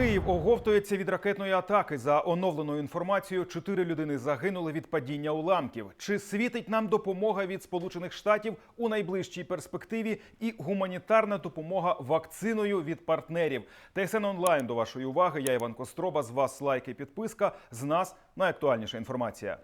Київ оговтується від ракетної атаки. За оновленою інформацією, чотири людини загинули від падіння уламків. Чи світить нам допомога від Сполучених Штатів у найближчій перспективі і гуманітарна допомога вакциною від партнерів? ТСН онлайн до вашої уваги. Я Іван Костроба. З вас лайк і підписка. З нас найактуальніша інформація.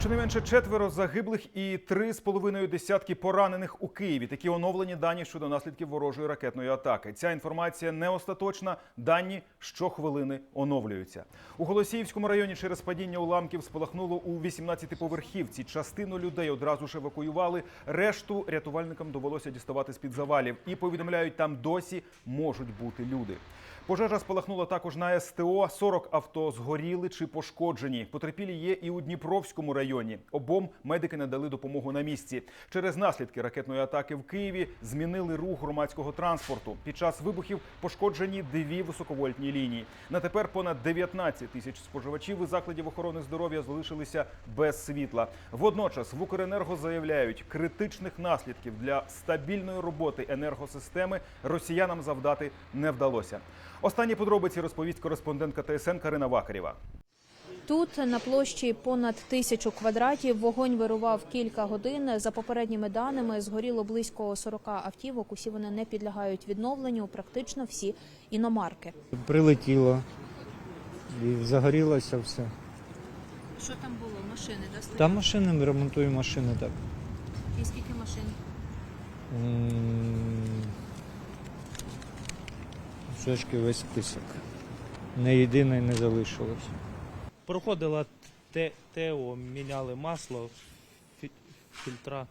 Щонайменше четверо загиблих і три з половиною десятки поранених у Києві. Такі оновлені дані щодо наслідків ворожої ракетної атаки. Ця інформація не остаточна. Дані щохвилини оновлюються. У Голосіївському районі через падіння уламків спалахнуло у 18-поверхівці. Частину людей одразу ж евакуювали. Решту рятувальникам довелося діставати з під завалів. І повідомляють, там досі можуть бути люди. Пожежа спалахнула також на СТО. 40 авто згоріли чи пошкоджені. Потерпілі є і у Дніпровському районі. Обом медики надали допомогу на місці. Через наслідки ракетної атаки в Києві змінили рух громадського транспорту. Під час вибухів пошкоджені дві високовольтні лінії. На тепер понад 19 тисяч споживачів із закладів охорони здоров'я залишилися без світла. Водночас в Укренерго заявляють, критичних наслідків для стабільної роботи енергосистеми росіянам завдати не вдалося. Останні подробиці розповість кореспондентка ТСН Карина Вакарєва. Тут на площі понад тисячу квадратів вогонь вирував кілька годин. За попередніми даними згоріло близько 40 автівок. Усі вони не підлягають відновленню. Практично всі іномарки. Прилетіло і загорілося все. Що там було? Машини да Там машини, ми ремонтуємо машини так. І скільки машин? М, Трошки весь список. Не єдиної не залишилось. Проходила ТЕО, міняли масло, фільтра.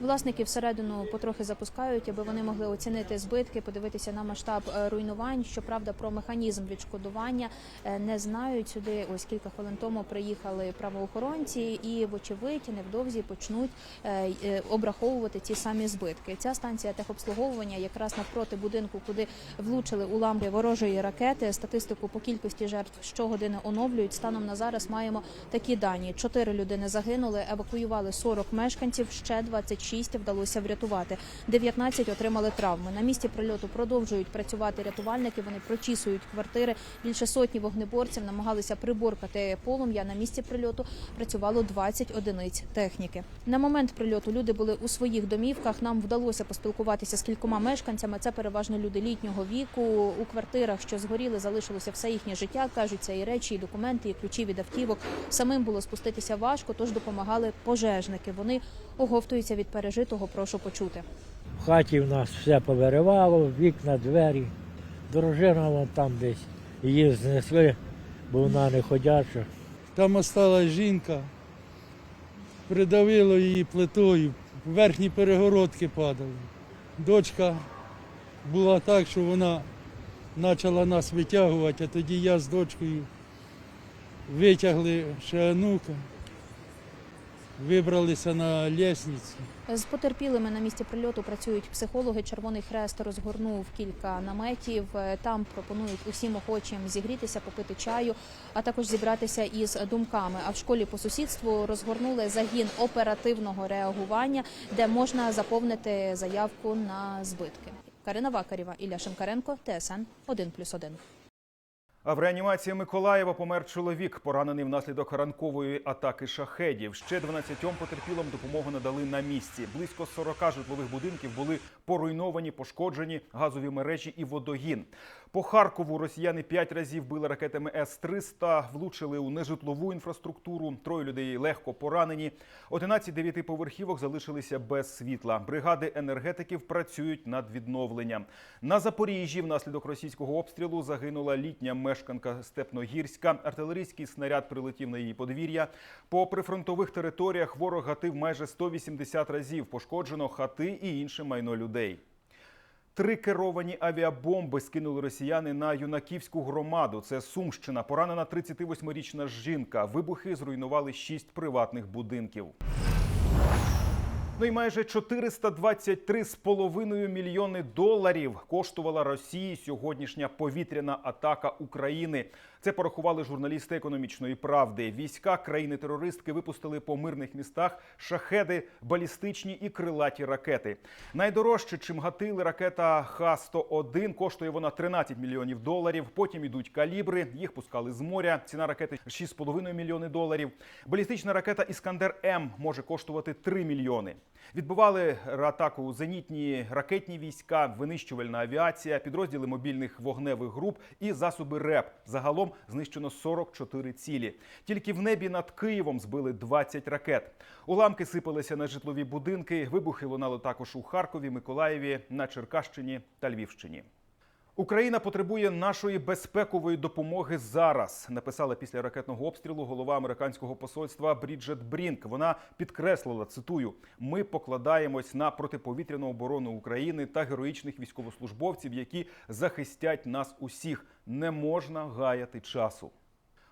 Власники всередину потрохи запускають, аби вони могли оцінити збитки, подивитися на масштаб е, руйнувань. Щоправда, про механізм відшкодування е, не знають. Сюди ось кілька хвилин тому приїхали правоохоронці, і вочевидь невдовзі почнуть е, обраховувати ці самі збитки. Ця станція техобслуговування якраз навпроти будинку, куди влучили уламки ворожої ракети. Статистику по кількості жертв щогодини оновлюють. Станом на зараз маємо такі дані: чотири людини загинули, евакуювали 40 мешканців, ще 26 вдалося врятувати. 19 отримали травми. На місці прильоту продовжують працювати рятувальники. Вони прочісують квартири. Більше сотні вогнеборців намагалися приборкати полум'я. На місці прильоту працювало 20 одиниць техніки. На момент прильоту люди були у своїх домівках. Нам вдалося поспілкуватися з кількома мешканцями. Це переважно люди літнього віку. У квартирах, що згоріли, залишилося все їхнє життя. кажуть, це і речі, і документи, і ключі від автівок. Самим було спуститися важко, тож допомагали пожежники. Вони оговтуються від пережитого. Прошу почути. В хаті в нас все повиривало, вікна, двері. Дружина вон там десь. Її знесли, бо вона не ходяча. Там осталась жінка, придавило її плитою, верхні перегородки падали. Дочка була так, що вона почала нас витягувати, а тоді я з дочкою витягли ще онука, вибралися на лісницю. З потерпілими на місці прильоту працюють психологи. Червоний хрест розгорнув кілька наметів. Там пропонують усім охочим зігрітися, попити чаю, а також зібратися із думками. А в школі по сусідству розгорнули загін оперативного реагування, де можна заповнити заявку на збитки. Карина Вакарєва, Ілля Шинкаренко, ТСН 1+,1. В реанімації Миколаєва помер чоловік, поранений внаслідок ранкової атаки шахедів. Ще 12 потерпілим допомогу надали на місці. Близько 40 житлових будинків були поруйновані, пошкоджені газові мережі і водогін. По Харкову росіяни п'ять разів били ракетами С-300, влучили у нежитлову інфраструктуру. Троє людей легко поранені. 11 дев'ятиповерхівок залишилися без світла. Бригади енергетиків працюють над відновленням. На Запоріжжі внаслідок російського обстрілу загинула літня мешканка Степногірська. Артилерійський снаряд прилетів на її подвір'я. По прифронтових територіях ворог гатив майже 180 разів. Пошкоджено хати і інше майно людей. Три керовані авіабомби скинули росіяни на юнаківську громаду. Це Сумщина. Поранена 38-річна жінка. Вибухи зруйнували шість приватних будинків. Ну і майже 423,5 мільйони доларів коштувала Росії сьогоднішня повітряна атака України. Це порахували журналісти економічної правди. Війська країни-терористки випустили по мирних містах шахеди, балістичні і крилаті ракети. Найдорожче, чим гатили ракета Х-101, коштує вона 13 мільйонів доларів. Потім ідуть калібри, їх пускали з моря. Ціна ракети 6,5 мільйони доларів. Балістична ракета Іскандер М може коштувати 3 мільйони. Відбивали атаку зенітні ракетні війська, винищувальна авіація, підрозділи мобільних вогневих груп і засоби РЕП. Загалом знищено 44 цілі. Тільки в небі над Києвом збили 20 ракет. Уламки сипалися на житлові будинки. Вибухи лунали також у Харкові, Миколаєві, на Черкащині та Львівщині. Україна потребує нашої безпекової допомоги зараз. Написала після ракетного обстрілу голова американського посольства Бріджет Брінк. Вона підкреслила цитую: ми покладаємось на протиповітряну оборону України та героїчних військовослужбовців, які захистять нас усіх. Не можна гаяти часу.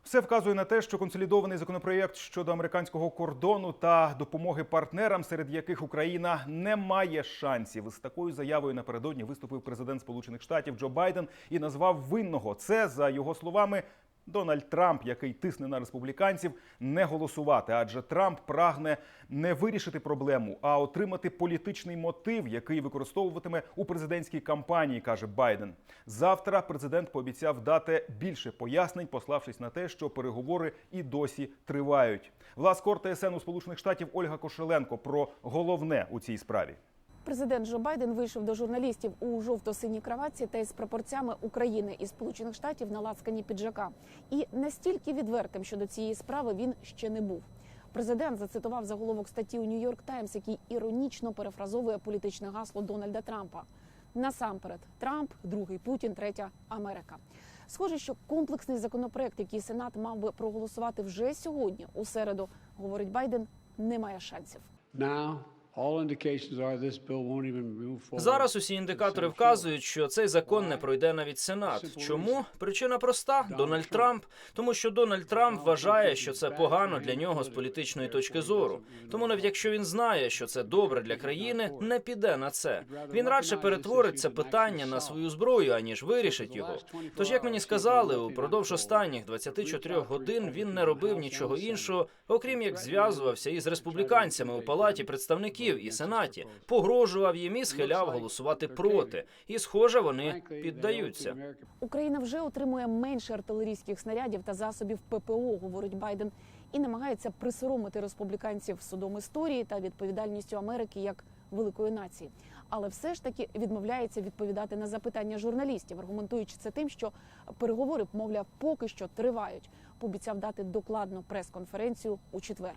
Все вказує на те, що консолідований законопроєкт щодо американського кордону та допомоги партнерам, серед яких Україна не має шансів. З такою заявою напередодні виступив президент Сполучених Штатів Джо Байден і назвав винного. Це за його словами. Дональд Трамп, який тисне на республіканців, не голосувати, адже Трамп прагне не вирішити проблему, а отримати політичний мотив, який використовуватиме у президентській кампанії, каже Байден. Завтра президент пообіцяв дати більше пояснень, пославшись на те, що переговори і досі тривають. Власкор ТСН у Сполучених Штатів Ольга Кошеленко про головне у цій справі. Президент Джо Байден вийшов до журналістів у жовто-синій краватці та із прапорцями України і Сполучених Штатів на лацкані піджака. І настільки відвертим щодо цієї справи він ще не був. Президент зацитував заголовок статті у Нью-Йорк Таймс, який іронічно перефразовує політичне гасло Дональда Трампа. Насамперед, Трамп, другий Путін, третя Америка. Схоже, що комплексний законопроект, який Сенат мав би проголосувати вже сьогодні, у середу, говорить Байден, не має шансів. Now, Зараз усі індикатори вказують, що цей закон не пройде навіть Сенат. Чому? Причина проста: Дональд Трамп. Тому що Дональд Трамп вважає, що це погано для нього з політичної точки зору. Тому навіть якщо він знає, що це добре для країни, не піде на це. Він радше перетворить це питання на свою зброю, аніж вирішить його. Тож, як мені сказали, упродовж останніх 24 годин він не робив нічого іншого, окрім як зв'язувався із республіканцями у палаті представників і сенаті, погрожував їм і схиляв голосувати проти. І, схоже, вони піддаються. Україна вже отримує менше артилерійських снарядів та засобів ППО, говорить Байден, і намагається присоромити республіканців судом історії та відповідальністю Америки як великої нації. Але все ж таки відмовляється відповідати на запитання журналістів, аргументуючи це тим, що переговори, мовляв, поки що тривають. Пообіцяв дати докладну прес-конференцію у четвер.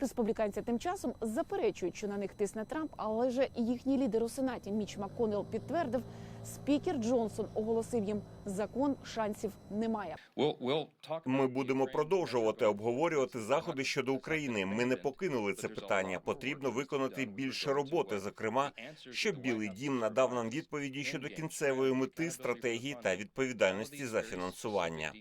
Республіканці тим часом заперечують, що на них тисне Трамп, але ж і їхній лідер у сенаті Міч Макконел підтвердив, спікер Джонсон оголосив їм закон шансів немає. Ми будемо продовжувати обговорювати заходи щодо України. Ми не покинули це питання. Потрібно виконати більше роботи, зокрема, щоб Білий Дім надав нам відповіді щодо кінцевої мети, стратегії та відповідальності за фінансування.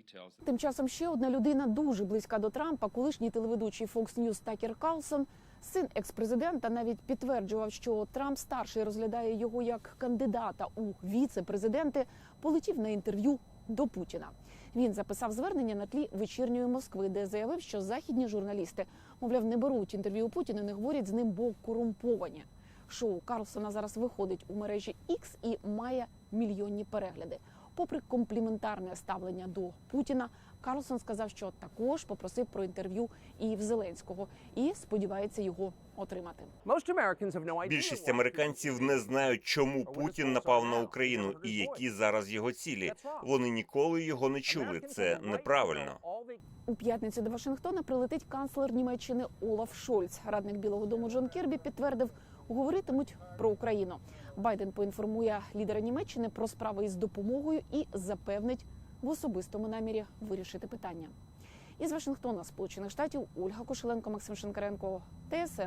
Тим часом ще одна людина дуже близька до Трампа, колишній телеведучий Fox News Такер Карлсон, син експрезидента, навіть підтверджував, що Трамп старший розглядає його як кандидата у віце-президенти, полетів на інтерв'ю до Путіна. Він записав звернення на тлі вечірньої Москви, де заявив, що західні журналісти, мовляв, не беруть інтерв'ю у Путіна, не говорять з ним, бо корумповані. Шоу Карлсона зараз виходить у мережі X і має мільйонні перегляди. Попри компліментарне ставлення до Путіна, Карлсон сказав, що також попросив про інтерв'ю і в Зеленського і сподівається його отримати. Більшість американців не знають, чому Путін напав на Україну і які зараз його цілі. Вони ніколи його не чули. Це неправильно. У п'ятницю до Вашингтона прилетить канцлер Німеччини Олаф Шольц. Радник Білого Дому Джон Кірбі підтвердив, говоритимуть про Україну. Байден поінформує лідера Німеччини про справи із допомогою і запевнить в особистому намірі вирішити питання. Із Вашингтона, Сполучених Штатів, Ольга Кошеленко, Максим Шинкаренко, ТСН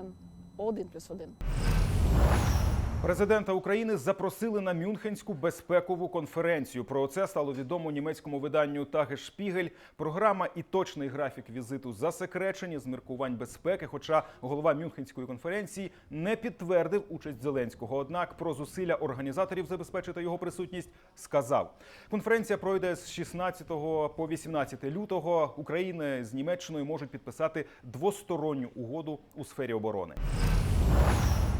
1+,1. Президента України запросили на Мюнхенську безпекову конференцію. Про це стало відомо німецькому виданню Шпігель. Програма і точний графік візиту засекречені з міркувань безпеки. Хоча голова Мюнхенської конференції не підтвердив участь Зеленського. Однак про зусилля організаторів забезпечити його присутність сказав. Конференція пройде з 16 по 18 лютого. Україна з Німеччиною можуть підписати двосторонню угоду у сфері оборони.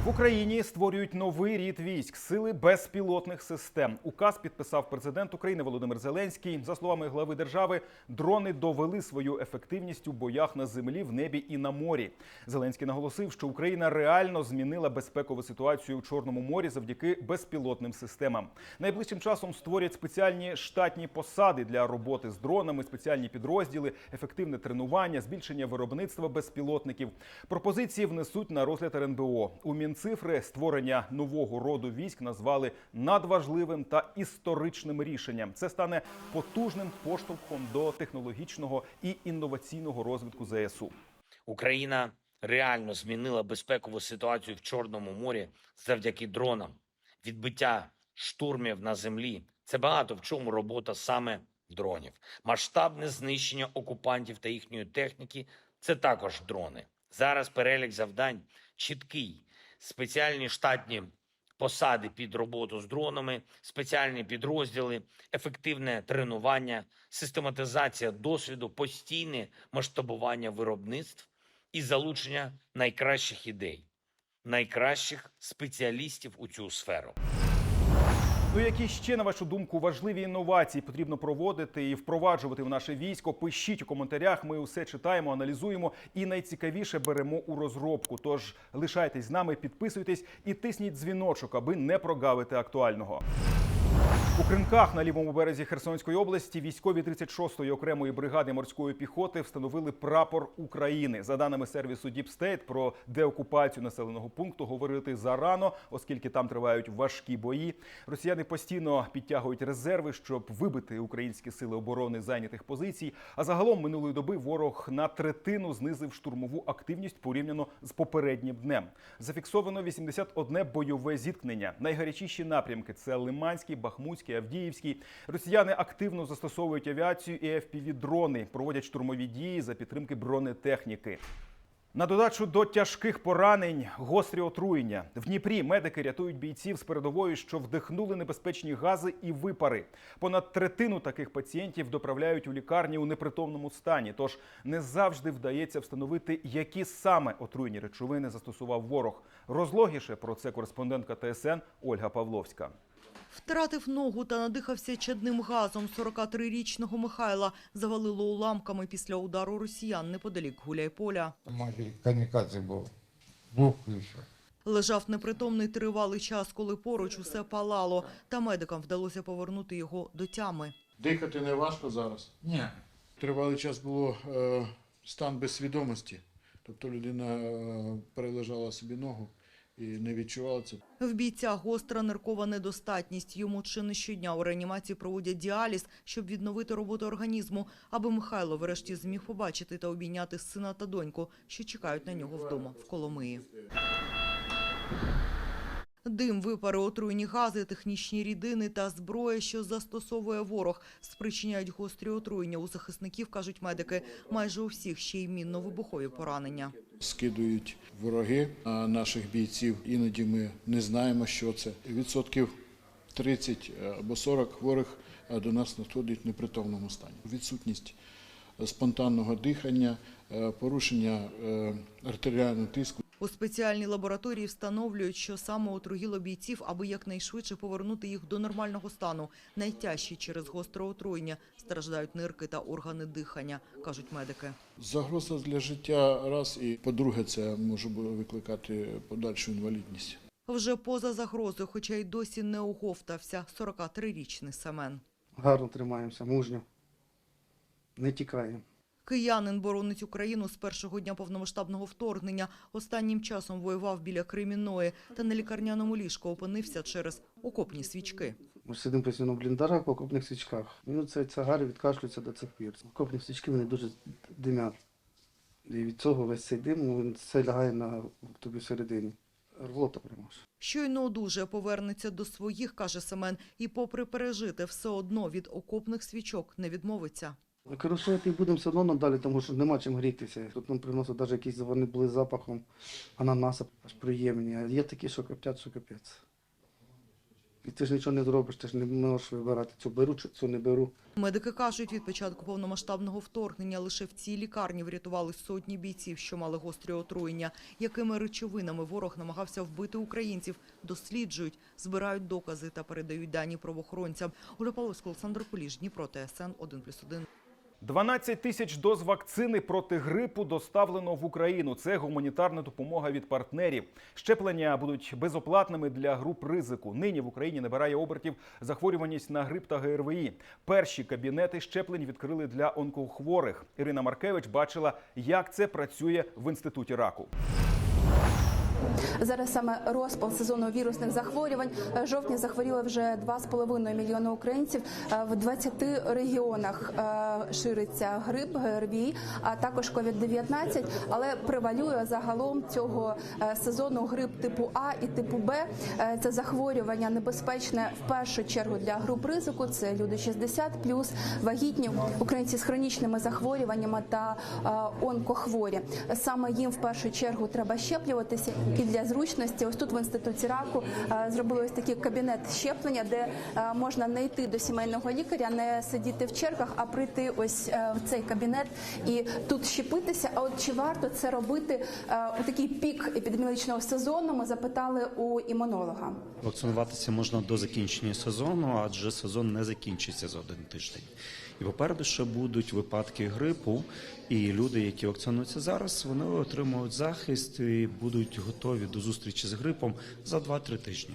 В Україні створюють новий рід військ сили безпілотних систем. Указ підписав президент України Володимир Зеленський. За словами глави держави, дрони довели свою ефективність у боях на землі, в небі і на морі. Зеленський наголосив, що Україна реально змінила безпекову ситуацію у Чорному морі завдяки безпілотним системам. Найближчим часом створять спеціальні штатні посади для роботи з дронами, спеціальні підрозділи, ефективне тренування, збільшення виробництва безпілотників. Пропозиції внесуть на розгляд РНБО. У Мінцифри створення нового роду військ назвали надважливим та історичним рішенням. Це стане потужним поштовхом до технологічного і інноваційного розвитку ЗСУ. Україна реально змінила безпекову ситуацію в Чорному морі завдяки дронам. Відбиття штурмів на землі це багато в чому робота саме дронів. Масштабне знищення окупантів та їхньої техніки це також дрони. Зараз перелік завдань чіткий. Спеціальні штатні посади під роботу з дронами, спеціальні підрозділи, ефективне тренування, систематизація досвіду, постійне масштабування виробництв і залучення найкращих ідей, найкращих спеціалістів у цю сферу. Ну, які ще на вашу думку важливі інновації потрібно проводити і впроваджувати в наше військо? Пишіть у коментарях. Ми усе читаємо, аналізуємо і найцікавіше беремо у розробку. Тож лишайтесь з нами, підписуйтесь і тисніть дзвіночок, аби не прогавити актуального. У Кринках на лівому березі Херсонської області військові 36-ї окремої бригади морської піхоти встановили прапор України. За даними сервісу State, про деокупацію населеного пункту говорити зарано, оскільки там тривають важкі бої. Росіяни постійно підтягують резерви, щоб вибити українські сили оборони зайнятих позицій. А загалом минулої доби ворог на третину знизив штурмову активність порівняно з попереднім днем. Зафіксовано 81 бойове зіткнення. Найгарячіші напрямки це Лиманський, Бахмутський, Авдіївський. Росіяни активно застосовують авіацію і FPV-дрони, проводять штурмові дії за підтримки бронетехніки. На додачу до тяжких поранень гострі отруєння в Дніпрі медики рятують бійців з передової, що вдихнули небезпечні гази і випари. Понад третину таких пацієнтів доправляють у лікарні у непритомному стані. Тож не завжди вдається встановити, які саме отруйні речовини застосував ворог. Розлогіше про це кореспондентка ТСН Ольга Павловська. Втратив ногу та надихався чадним газом. 43-річного Михайла завалило уламками після удару росіян неподалік Гуляйполя. Майже камікадзе був. Був ще. Лежав непритомний тривалий час, коли поруч усе палало, та медикам вдалося повернути його до тями. Дихати не важко зараз. Ні. Тривалий час було е, стан без свідомості. Тобто людина е, перележала собі ногу і не відчувала це. В бійця гостра ниркова недостатність. Йому чи не щодня у реанімації проводять діаліз, щоб відновити роботу організму, аби Михайло врешті зміг побачити та обійняти сина та доньку, що чекають на нього вдома в Коломиї. Дим, випари, отруйні гази, технічні рідини та зброя, що застосовує ворог, спричиняють гострі отруєння. У захисників, кажуть медики, майже у всіх ще й мінно-вибухові поранення. Скидують вороги на наших бійців. Іноді ми не знаємо, що це. Відсотків 30 або 40 хворих е, до нас надходить в непритомному стані. Відсутність е, спонтанного дихання, е, порушення е, артеріального тиску. У спеціальній лабораторії встановлюють, що саме отруїло бійців, аби якнайшвидше повернути їх до нормального стану. Найтяжчі через гостре отруєння страждають нирки та органи дихання, кажуть медики. Загроза для життя раз і по-друге, це може викликати подальшу інвалідність. Вже поза загрозою, хоча й досі не оговтався 43-річний Семен. Гарно тримаємося, мужньо. Не тікаємо. Киянин боронить Україну з першого дня повномасштабного вторгнення. Останнім часом воював біля Кремінної та на лікарняному ліжку опинився через окопні свічки. Ми сидимо постійно в бліндажах по окопних свічках. Ну, це цагари відкашлюються до цих пір. Окопні свічки вони дуже димять. І від цього весь цей дим ну, він все лягає на тобі всередині. Рвота прямо. Щойно одужає, повернеться до своїх, каже Семен, і попри пережити, все одно від окопних свічок не відмовиться. Використовувати будемо все одно надалі, тому що нема чим грітися. Тут нам приносять навіть якісь вони були з запахом ананаса, аж приємні. А є такі, що коптять, що капець. І ти ж нічого не зробиш, ти ж не можеш вибирати, цю беру, чи цю не беру. Медики кажуть, від початку повномасштабного вторгнення лише в цій лікарні врятували сотні бійців, що мали гострі отруєння. Якими речовинами ворог намагався вбити українців, досліджують, збирають докази та передають дані правоохоронцям. Оля Павловська, Олександр Поліж, Дніпро, ТСН 1+,1. 12 тисяч доз вакцини проти грипу доставлено в Україну. Це гуманітарна допомога від партнерів. Щеплення будуть безоплатними для груп ризику. Нині в Україні набирає обертів захворюваність на грип та ГРВІ. Перші кабінети щеплень відкрили для онкохворих. Ірина Маркевич бачила, як це працює в інституті раку. Зараз саме розпал сезону вірусних захворювань. Е, Жовтні захворіли вже 2,5 мільйони українців. Е, В 20 регіонах е, шириться грип, ГРВІ, а також COVID-19. Але превалює загалом цього сезону грип типу А і типу Б. Це захворювання небезпечне в першу чергу для груп ризику. Це люди 60+, вагітні, українці з хронічними захворюваннями та онкохворі. Саме їм в першу чергу треба щеплюватися і для зручності. Ось тут в інституті раку е, зробили ось такий кабінет щеплення, де е, можна не йти до сімейного лікаря, не сидіти в чергах, а прийти ось е, в цей кабінет і тут щепитися. А от чи варто це робити у такий пік епідеміологічного сезону? Ми запитали у імунолога. Вакцинуватися можна до закінчення сезону, адже сезон не закінчиться за один тиждень. І попереду ще будуть випадки грипу, і люди, які вакцинуються зараз, вони отримують захист і будуть готові до зустрічі з грипом за 2-3 тижні.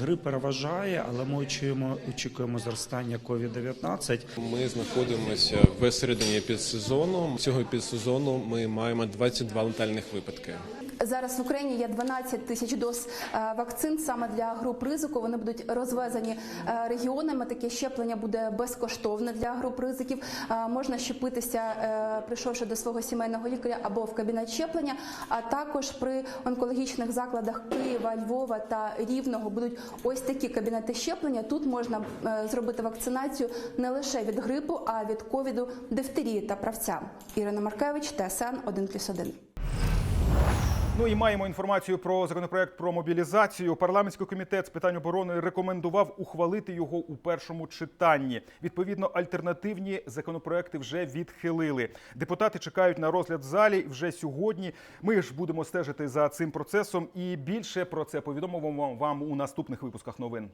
Грип переважає, але ми очікуємо, очікуємо зростання COVID-19. Ми знаходимося в середині підсезону. Цього підсезону ми маємо 22 летальних випадки. Зараз в Україні є 12 тисяч доз е, вакцин саме для груп ризику. Вони будуть розвезені е, регіонами. Таке щеплення буде безкоштовне для груп ризиків. Е, Можна щепитися, прийшовши до свого сімейного лікаря або в кабінет щеплення. А також при онкологічних закладах Києва, Львова та Рівного будуть ось такі кабінети щеплення. Тут можна зробити вакцинацію не лише від грипу, а від ковіду, дифтерії та правця. Ірина Маркевич, ТСН 1+,1. Ну і маємо інформацію про законопроект про мобілізацію. Парламентський комітет з питань оборони рекомендував ухвалити його у першому читанні. Відповідно, альтернативні законопроекти вже відхилили. Депутати чекають на розгляд в залі вже сьогодні. Ми ж будемо стежити за цим процесом і більше про це повідомимо вам у наступних випусках новин.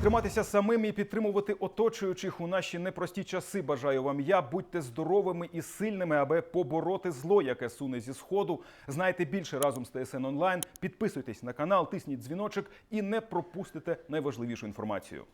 Триматися самим і підтримувати оточуючих у наші непрості часи. Бажаю вам я. Будьте здоровими і сильними, аби побороти зло, яке суне зі сходу. Знайте більше разом з ТСН онлайн. Підписуйтесь на канал, тисніть дзвіночок і не пропустите найважливішу інформацію.